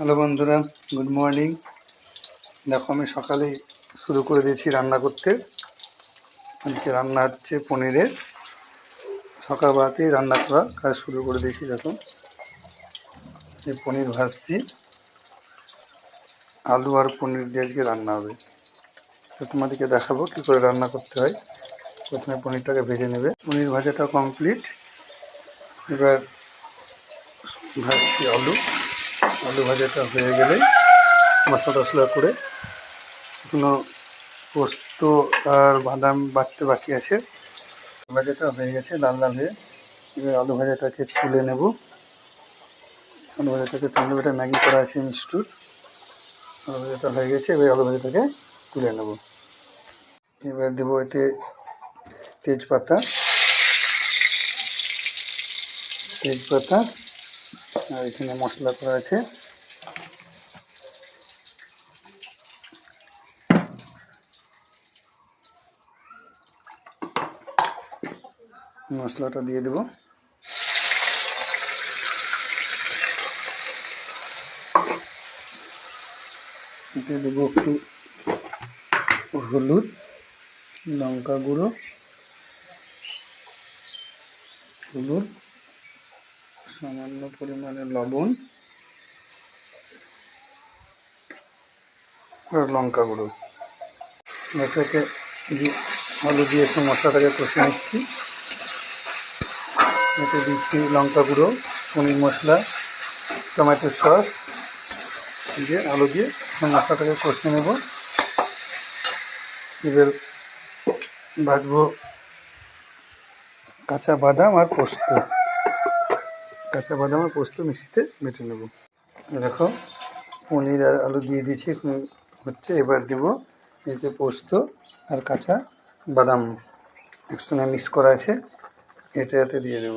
Hello বন্ধুরা, good morning. দেখো, আমি সকালে শুরু করে দিয়েছি রান্না করতে। আজকে রান্না হচ্ছে পনিরের। সকালবেলাতেই রান্না করা কাজ শুরু করে দিয়েছি, দেখো। এই পনির ভাজছি। আলু আর পনির দিয়ে আজকে রান্না হবে। তো তোমাদেরকে দেখাবো কী করে রান্না করতে হয়। প্রথমে পনিরটাকে ভেজে নেবে। পনির ভাজাটা কমপ্লিট। এবার ভাজছি আলু। আলু ভাজাটা হয়ে গেলে মশলা টশলা করে এখনও পোস্ত আর বাদাম বাটতে বাকি আছে। ভাজাটা হয়ে গেছে, লাল লাল হয়ে। এবার আলু ভাজাটাকে তুলে নেব। আলু ভাজাটাকে তুলে এটা ম্যাগি করা আছে মিষ্টুর। আলু ভাজাটা হয়ে গেছে, এবার আলু ভাজাটাকে তুলে নেব। এবার দেবো এতে তেজপাতা। তেজপাতা আর এখানে মশলা করা আছে। মশলাটা দিয়ে দেব। দেবো একটু হলুদ লঙ্কা গুঁড়ো হলুদ সামান্য পরিমাণে লবণ আর লঙ্কা গুঁড়ো। দিয়ে আলু দিয়ে একটু মশলাটাকে কষে নিচ্ছি। এতে দিচ্ছি লঙ্কা গুঁড়ো, পনির মশলা, টমেটো সস, দিয়ে আলু দিয়ে মশলাটাকে কষে নেব। এবার ভাজবো কাঁচা বাদাম আর পোস্ত। কাঁচা বাদাম আর পোস্ত মিক্সিতে বেটে নেব। দেখো, পনির আর আলু দিয়ে দিয়েছি হচ্ছে এবার দেব এতে পোস্ত আর কাঁচা বাদাম। একসঙ্গে মিক্স করা আছে এটা এতে দিয়ে দেব।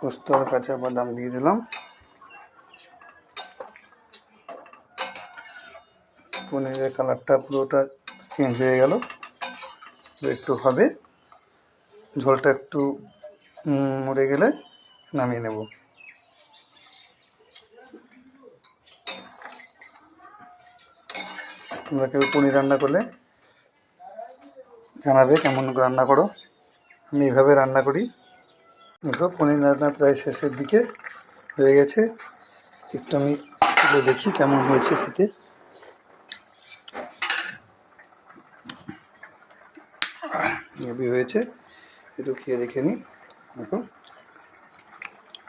পোস্ত আর কাঁচা বাদাম দিয়ে দিলাম। পনিরের কালারটা পুরোটা চেঞ্জ হয়ে গেল। একটু হবে। ঝোলটা একটু মরে গেলে নামিয়ে নেব। তোমরা কেউ পনির রান্না করলে জানাবে কেমন রান্না করো। আমি এভাবে রান্না করি। দেখো, পনির রান্না প্রায় শেষের দিকে হয়ে গেছে। একটু আমি দেখি কেমন হয়েছে খেতে। হয়েছে। একটু খেয়ে দেখে নিই। দেখো।